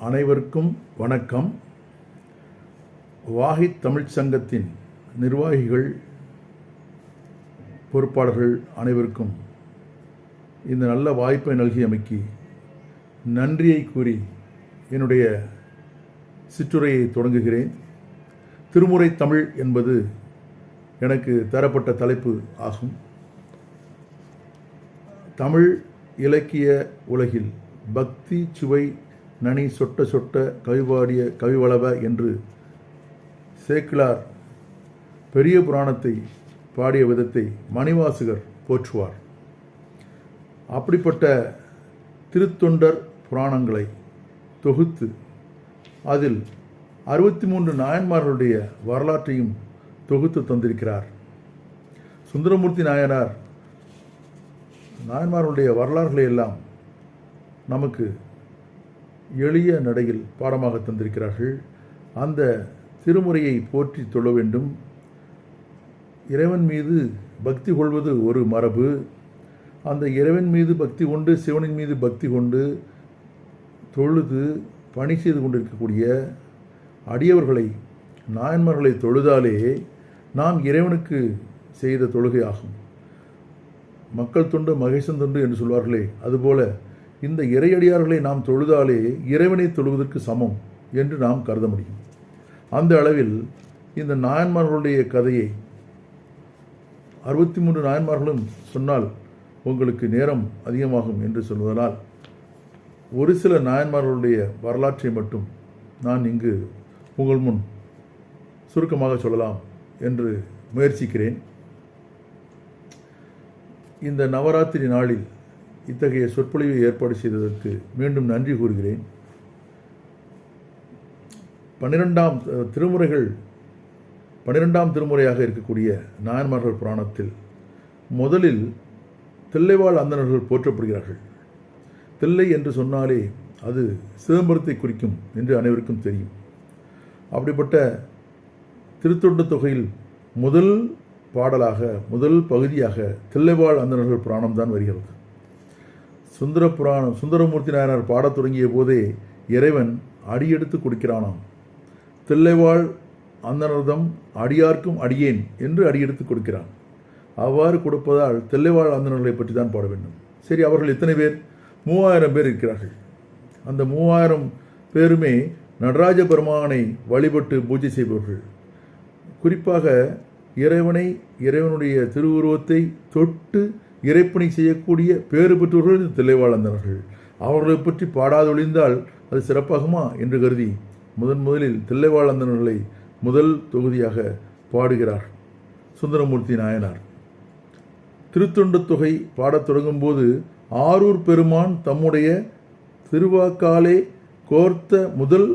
அனைவருக்கும் வணக்கம். வாஹித் தமிழ்ச் சங்கத்தின் நிர்வாகிகள் பொறுப்பாளர்கள் அனைவருக்கும் இந்த நல்ல வாய்ப்பை நல்கியமைக்கு நன்றியை கூறி என்னுடைய சிற்றுரையை தொடங்குகிறேன். திருமுறை தமிழ் என்பது எனக்கு தரப்பட்ட தலைப்பு ஆகும். தமிழ் இலக்கிய உலகில் பக்தி சுவை நனி சொட்ட சொட்ட கவிபாடிய கவிவளவ என்று சேக்கிலார் பெரிய புராணத்தை பாடிய விதத்தை மணிவாசகர் போற்றுவார். அப்படிப்பட்ட திருத்தொண்டர் புராணங்களை தொகுத்து அதில் அறுபத்தி மூன்று நாயன்மார்களுடைய வரலாற்றையும் தொகுத்து தந்திருக்கிறார். சுந்தரமூர்த்தி நாயனார் நாயன்மார்களுடைய வரலாறுகளை எல்லாம் நமக்கு எளிய நடையில் பாடமாக தந்திருக்கிறார்கள். அந்த திருமுறையை போற்றி தொழ வேண்டும். இறைவன் மீது பக்தி கொள்வது ஒரு மரபு. அந்த இறைவன் மீது பக்தி கொண்டு சிவனின் மீது பக்தி கொண்டு தொழுது பணி செய்து கொண்டிருக்கக்கூடிய அடியவர்களை நாயன்மார்களை தொழுதாலே நாம் இறைவனுக்கு செய்த தொழுகை ஆகும். மக்கள் தொண்டு மகேசன் தொண்டு என்று சொல்வார்களே அதுபோல இந்த இறையடியார்களை நாம் தொழுதாலே இறைவனை தொழுவதற்கு சமம் என்று நாம் கருத முடியும். அந்த அளவில் இந்த நாயன்மார்களுடைய கதையை அறுபத்தி மூன்று நாயன்மார்களும் சொன்னால் உங்களுக்கு நேரம் அதிகமாகும் என்று சொல்வதனால் ஒரு சில நாயன்மார்களுடைய வரலாற்றை மட்டும் நான் இங்கு உங்கள் முன் சுருக்கமாக சொல்லலாம் என்று முயற்சிக்கிறேன். இந்த நவராத்திரி நாளில் இத்தகைய சொற்பொழிவை ஏற்பாடு செய்ததற்கு மீண்டும் நன்றி கூறுகிறேன். பன்னிரெண்டாம் திருமுறைகள் பன்னிரெண்டாம் திருமுறையாக இருக்கக்கூடிய நாயன்மார்கள் புராணத்தில் முதலில் தில்லைவாழ் அந்தணர்கள் போற்றப்படுகிறார்கள். தில்லை என்று சொன்னாலே அது சிதம்பரத்தை குறிக்கும் என்று அனைவருக்கும் தெரியும். அப்படிப்பட்ட திருத்தொண்ட தொகையில் முதல் பாடலாக முதல் பகுதியாக தில்லைவாழ் அந்தணர்கள் புராணம் தான் வருகிறது. சுந்தர புராணம் சுந்தரமூர்த்தி நாயனார் பாடத் தொடங்கிய போதே இறைவன் அடியெடுத்து கொடுக்கிறானாம். தில்லைவாழ் அந்தனர்தம் அடியார்க்கும் அடியேன் என்று அடியெடுத்து கொடுக்கிறான். அவ்வாறு கொடுப்பதால் தில்லைவாழ் அந்தனர்களை பற்றி தான் பாட வேண்டும் சரி அவர்கள் எத்தனை பேர்? மூவாயிரம் பேர் இருக்கிறார்கள். அந்த மூவாயிரம் பேருமே நடராஜ பெருமானை வழிபட்டு பூஜை செய்பவர்கள். குறிப்பாக இறைவனை இறைவனுடைய திருவுருவத்தை தொட்டு இறைப்பணி செய்யக்கூடிய பேறு பெற்றோர்கள் இந்த தில்லைவாழந்தனர்கள் அவர்களை பற்றி பாடாதொழிந்தால் அது சிறப்பாகுமா என்று கருதி முதன் முதலில் தில்லைவாழந்தனர்களை முதல் தொகுதியாக பாடுகிறார் சுந்தரமூர்த்தி நாயனார். திருத்தொண்டு தொகை பாடத் தொடங்கும்போது ஆரூர் பெருமான் தம்முடைய திருவாக்காலே கோர்த்த முதல்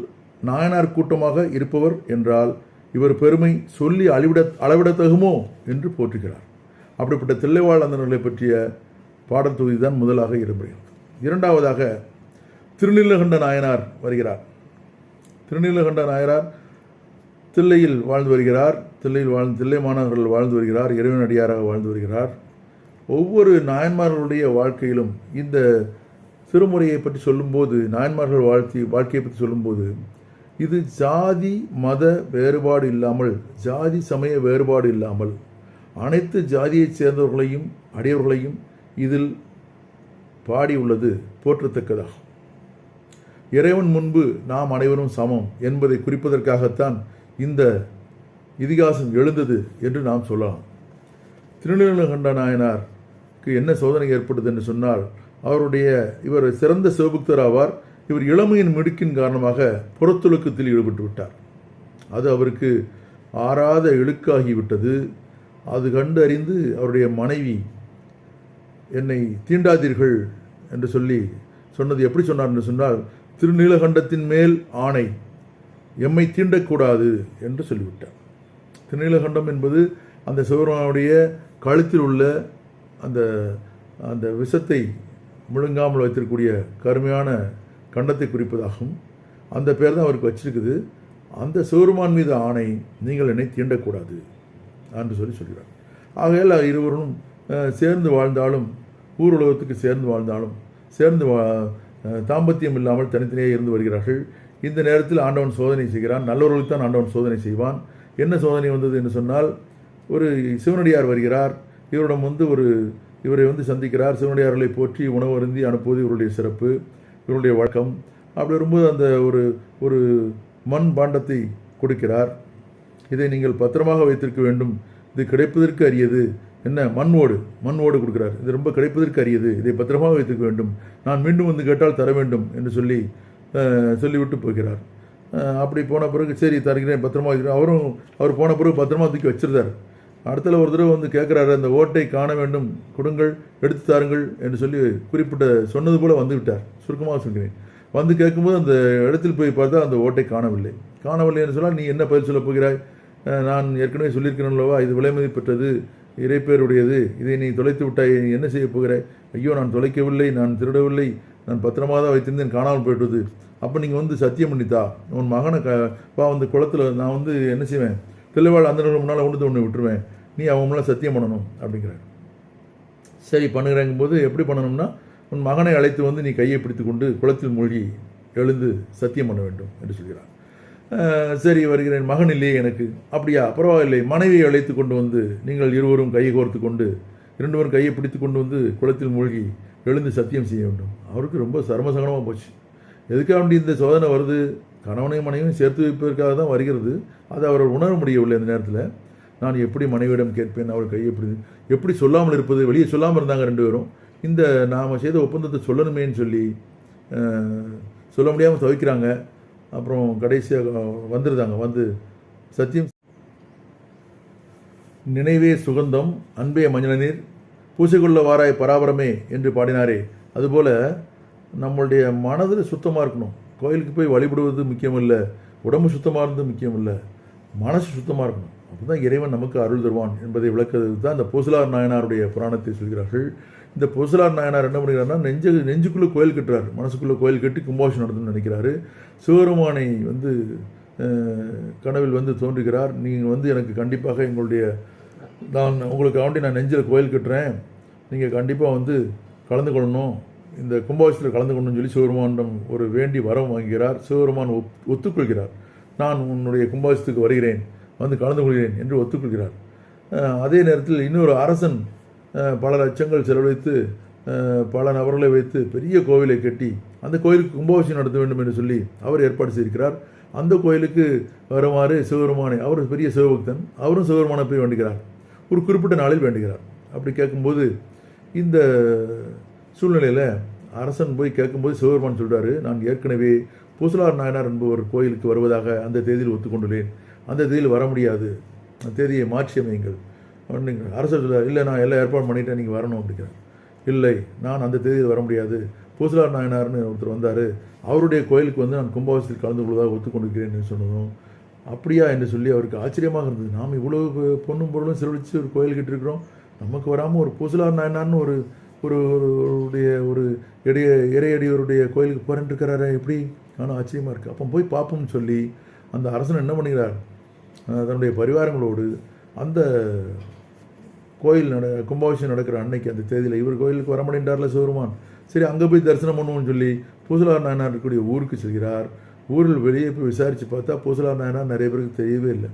நாயனார் கூட்டமாக இருப்பவர் என்றால் இவர் பெருமை சொல்லி அளவிட அளவிடத்தகுமோ என்று போற்றுகிறார். அப்படிப்பட்ட தில்லைவாழ்ந்தனர்களை பற்றிய பாடத்தொகுதி தான் முதலாக இடம்பெறுகிறது இரண்டாவதாக திருநீலகண்ட நாயனார் வருகிறார். திருநீலகண்ட நாயனார் தில்லையில் வாழ்ந்து வருகிறார். தில்லையில் வாழ்ந்து தில்லை மாணவர்கள் வாழ்ந்து வருகிறார். இறைவனடியாராக வாழ்ந்து வருகிறார். ஒவ்வொரு நாயன்மார்களுடைய வாழ்க்கையிலும் இந்த திருமுறையை பற்றி சொல்லும்போது நாயன்மார்கள் வாழ்த்தி வாழ்க்கையை பற்றி சொல்லும்போது இது ஜாதி மத வேறுபாடு இல்லாமல் ஜாதி சமய வேறுபாடு இல்லாமல் அனைத்து ஜாதியைச் சேர்ந்தவர்களையும் அடையவர்களையும் இதில் பாடியுள்ளது போற்றத்தக்கதாகும். இறைவன் முன்பு நாம் அனைவரும் சமம் என்பதை குறிப்பதற்காகத்தான் இந்த இதிகாசம் எழுந்தது என்று நாம் சொல்லலாம். திருநீலகண்ட நாயனாருக்கு என்ன சோதனை ஏற்பட்டது என்று சொன்னால் அவருடைய இவர் சிறந்த சிவபக்தர் ஆவார். இவர் இளமையின் மிடுக்கின் காரணமாக புறத்துழுக்கத்தில் ஈடுபட்டு விட்டார் அது அவருக்கு ஆறாத இழுக்காகிவிட்டது. அது கண்டு அறிந்து அவருடைய மனைவி என்னை தீண்டாதீர்கள் என்று சொல்லி சொன்னது எப்படி சொன்னார் என்று சொன்னால் திருநீலகண்டத்தின் மேல் ஆணை எம்மை தீண்டக்கூடாது என்று சொல்லிவிட்டார். திருநீலகண்டம் என்பது அந்த சிவபெருமானுடைய கழுத்தில் உள்ள அந்த அந்த விஷத்தை முழுங்காமல் வைத்திருக்கக்கூடிய கருமையான கண்டத்தை குறிப்பதாகும். அந்த பேர் தான் அவருக்கு வச்சிருக்குது. அந்த சிவருமான் மீது ஆணை நீங்கள் என்னை தீண்டக்கூடாது என்று சொல்லி சொல்கிறார். ஆகையால் இருவரும் சேர்ந்து வாழ்ந்தாலும் ஊர் உலகத்துக்கு சேர்ந்து வாழ்ந்தாலும் சேர்ந்து வா தாம்பத்தியம் இல்லாமல் தனித்தனியாக இருந்து வருகிறார்கள். இந்த நேரத்தில் ஆண்டவன் சோதனை செய்கிறான். நல்லவர்களுக்கு தான் ஆண்டவன் சோதனை செய்வான். என்ன சோதனை வந்தது என்று சொன்னால் ஒரு சிவனடியார் வருகிறார். இவரிடம் வந்து ஒரு இவரை வந்து சந்திக்கிறார். சிவனடியார்களை போற்றி உணவு அருந்தி அனுப்புவது இவருடைய சிறப்பு இவருடைய வழக்கம். அப்படி வரும்போது அந்த ஒரு ஒரு மண் பாண்டத்தை கொடுக்கிறார். இதை நீங்கள் பத்திரமாக வைத்திருக்க வேண்டும். இது கிடைப்பதற்கு அரியது. என்ன? மண் ஓடு மண் ஓடு கொடுக்கிறார். இது ரொம்ப கிடைப்பதற்கு அரியது. இதை பத்திரமாக வைத்திருக்க வேண்டும். நான் மீண்டும் வந்து கேட்டால் தர வேண்டும் என்று சொல்லி சொல்லிவிட்டு போகிறார். அப்படி போன பிறகு சரி தருகிறேன் பத்திரமா வைக்கிறேன் அவரும் அவர் போன பிறகு பத்திரமா தூக்கி வச்சிருந்தார். அடுத்தல ஒரு தடவை வந்து கேட்குறாரு அந்த ஓட்டை காண வேண்டும் கொடுங்கள் எடுத்து தாருங்கள் என்று சொல்லி குறிப்பிட்ட சொன்னது போல வந்து விட்டார். சுருக்கமாக சொல்கிறேன். வந்து கேட்கும்போது அந்த இடத்தில் போய் பார்த்தா அந்த ஓட்டை காணவில்லை. காணவில்லை என்று சொன்னால் நீ என்ன பதில் சொல்லப் போகிறாய்? நான் ஏற்கனவே சொல்லியிருக்கிறேன் அல்லவா இது விலைமதி பெற்றது இறைப்பேருடையது. இதை நீ தொலைத்து விட்டாய் நீ என்ன செய்ய போகிறாய்? ஐயோ நான் தொலைக்கவில்லை நான் திருடவில்லை நான் பத்திரமாக தான் வைத்திருந்தேன் காணாமல் போயிட்டது அப்போ நீங்கள் வந்து சத்தியம் பண்ணித்தா? உன் மகனை க பா வந்து குளத்தில் நான் வந்து என்ன செய்வேன்? தெளிவாள் அந்த முன்னால் உண்டு ஒன்று விட்டுருவேன். நீ அவன் மேலே சத்தியம் பண்ணணும் அப்படிங்கிறார். சரி பண்ணுகிறேங்கும் போது எப்படி பண்ணணும்னா உன் மகனை அழைத்து வந்து நீ கையை பிடித்து கொண்டு குளத்தில் மூழ்கி எழுந்து சத்தியம் பண்ண வேண்டும் என்று சொல்கிறார். சரி வருகிறேன் மகன் இல்லையே எனக்கு. அப்படியா? பரவாயில்லை. மனைவியை அழைத்து கொண்டு வந்து நீங்கள் இருவரும் கையை கோர்த்து கொண்டு இரண்டுவரும் கையை பிடித்து கொண்டு வந்து குளத்தில் மூழ்கி எழுந்து சத்தியம் செய்ய வேண்டும். அவருக்கு ரொம்ப சர்மசகனமாக போச்சு. எதுக்காக வேண்டி இந்த சோதனை வருது? கணவனையும் மனைவியும் சேர்த்து வைப்பதற்காக தான் வருகிறது. அதை அவர் உணர முடியவில்லை இந்த நேரத்தில். நான் எப்படி மனைவியிடம் கேட்பேன்? அவர் கையை எப்படி எப்படி சொல்லாமல் இருப்பது? வெளியே சொல்லாமல் இருந்தாங்க ரெண்டு பேரும். இந்த நாம் செய்த ஒப்பந்தத்தை சொல்லணுமேன்னு சொல்லி சொல்ல முடியாமல் தவிக்கிறாங்க. அப்புறம் கடைசியாக வந்துருந்தாங்க வந்து சத்தியம். நினைவே சுகந்தம் அன்பே மஞ்சளநீர் பூசிக்கொள்ள வாராய் பராபரமே என்று பாடினாரே. அதுபோல் நம்மளுடைய மனதில் சுத்தமாக இருக்கணும். கோயிலுக்கு போய் வழிபடுவது முக்கியமில்ல உடம்பு சுத்தமாக இருந்தது முக்கியமில்ல மனசு சுத்தமாக இருக்கணும். அப்போ தான் இறைவன் நமக்கு அருள் தருவான் என்பதை விளக்குறது தான் இந்த பூசலார் நாயனாருடைய புராணத்தை சொல்கிறார்கள். இந்த பொசுலார் நாயனார் என்ன பண்ணுறாருன்னா நெஞ்சு நெஞ்சுக்குள்ளே கோயில் கட்டுறாரு. மனசுக்குள்ளே கோயில் கட்டி கும்பாஷம் நடத்துன்னு நினைக்கிறாரு. சிவபெருமானை வந்து கனவில் வந்து தோன்றுகிறார். நீங்கள் வந்து எனக்கு கண்டிப்பாக எங்களுடைய நான் உங்களுக்கு ஆண்டி நான் நெஞ்சில் கோயில் கட்டுறேன். நீங்கள் கண்டிப்பாக வந்து கலந்து கொள்ளணும். இந்த கும்பாபிஷத்தில் கலந்து கொள்ளணும்னு சொல்லி சிவபெருமானிடம் ஒரு வேண்டி வரம் வாங்குகிறார். சிவபெருமான் ஒப் ஒத்துக்கொள்கிறார். நான் உன்னுடைய கும்பாபிஷத்துக்கு வருகிறேன். வந்து கலந்து கொள்கிறேன் என்று ஒத்துக்கொள்கிறார். அதே நேரத்தில் இன்னொரு அரசன் பல லட்சங்கள் செலவழித்து பல நபர்களை வைத்து பெரிய கோவிலை கட்டி அந்த கோயிலுக்கு கும்பாபிஷேகம் நடத்த வேண்டும் என்று சொல்லி அவர் ஏற்பாடு செய்திருக்கிறார். அந்த கோயிலுக்கு வருமாறு சிவபெருமானை அவர் பெரிய சிவபக்தன் அவரும் சிவபெருமானை போய் வேண்டுகிறார். ஒரு குறிப்பிட்ட நாளில் வேண்டுகிறார். அப்படி கேட்கும்போது இந்த சூழ்நிலையில் அரசன் போய் கேட்கும்போது சிவபெருமான் சொல்கிறார் நான் ஏற்கனவே பூசலார் நாயனார் என்பவர் கோயிலுக்கு வருவதாக அந்த தேதியில் ஒத்துக்கொண்டுள்ளேன். அந்த தேதியில் வர முடியாது. அந்த தேதியை மாற்றி அமையுங்கள் நீங்கள் அரசர் சொல்றார் இல்லை நான் எல்லாம் ஏற்பாடு பண்ணிட்டேன் நீங்கள் வரணும் அப்படிங்கிறேன் இல்லை நான் அந்த தேதியில் வர முடியாது. பூசலார் நாயனார்னு ஒருத்தர் வந்தார். அவருடைய கோயிலுக்கு வந்து நான் கும்பாபிஷத்தில் கலந்து கொள்வதாக ஒத்துக்கொண்டிருக்கிறேன் சொன்னதும் அப்படியா? என்று சொல்லி அவருக்கு ஆச்சரியமாக இருந்தது. நாம் இவ்வளோ பொண்ணும் பொருளும் செலவழித்து ஒரு கோயில் கட்டிருக்கிறோம் நமக்கு வராமல் ஒரு பூசலார் நாயனார்னு ஒரு ஒரு ஒரு- ஒருடைய ஒரு இடைய இறையடியோருடைய கோயிலுக்கு போறேன்னு எப்படி? ஆனால் ஆச்சரியமாக இருக்குது அப்போ போய் பார்ப்போம்னு சொல்லி அந்த அரசன் என்ன பண்ணுகிறார் தன்னுடைய பரிவாரங்களோடு அந்த கோயில் நட கும்பாபிஷேகம் நடக்கிற அன்னைக்கு அந்த தேதியில் இவர் கோயிலுக்கு வர மாட்டேன்றார்ல சிவருமான் சரி அங்கே போய் தரிசனம் பண்ணுவோம்னு சொல்லி பூசலார் நாயனார் இருக்கக்கூடிய ஊருக்கு செல்கிறார். ஊரில் வெளியே போய் விசாரித்து பார்த்தா பூசலார் நாயனார் நிறைய பேருக்கு தெரியவே இல்லை.